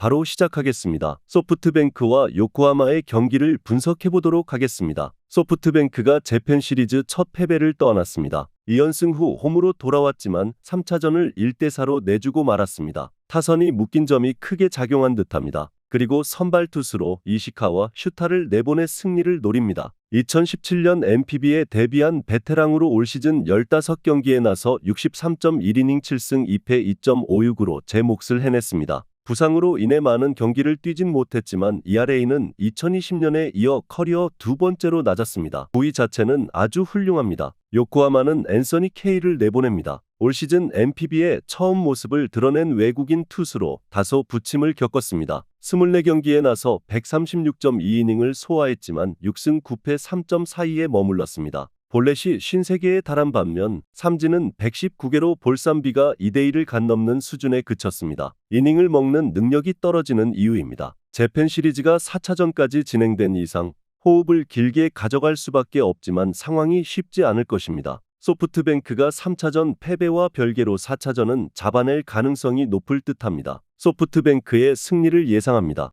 바로 시작하겠습니다. 소프트뱅크와 요코하마의 경기를 분석해 보도록 하겠습니다. 소프트뱅크가 재팬 시리즈 첫 패배를 떠안았습니다. 2연승 후 홈으로 돌아왔지만 3차전을 1대4로 내주고 말았습니다. 타선이 묶인 점이 크게 작용한 듯합니다. 그리고 선발 투수로 이시카와 슈타를 내보내 승리를 노립니다. 2017년 NPB에 데뷔한 베테랑으로 올 시즌 15경기에 나서 63.1이닝 7승 2패 2.56으로 제 몫을 해냈습니다. 부상으로 인해 많은 경기를 뛰진 못했지만 ERA는 2020년에 이어 커리어 두 번째로 낮았습니다. 부위 자체는 아주 훌륭합니다. 요코하마는 앤서니 K를 내보냅니다. 올 시즌 NPB의 처음 모습을 드러낸 외국인 투수로 다소 부침을 겪었습니다. 24경기에 나서 136.2이닝을 소화했지만 6승 9패 3.42에 머물렀습니다. 볼넷이 53개에 달한 반면 삼진은 119개로 볼삼비가 2대1을 간 넘는 수준에 그쳤습니다. 이닝을 먹는 능력이 떨어지는 이유입니다. 재팬 시리즈가 4차전까지 진행된 이상 호흡을 길게 가져갈 수밖에 없지만 상황이 쉽지 않을 것입니다. 소프트뱅크가 3차전 패배와 별개로 4차전은 잡아낼 가능성이 높을 듯합니다. 소프트뱅크의 승리를 예상합니다.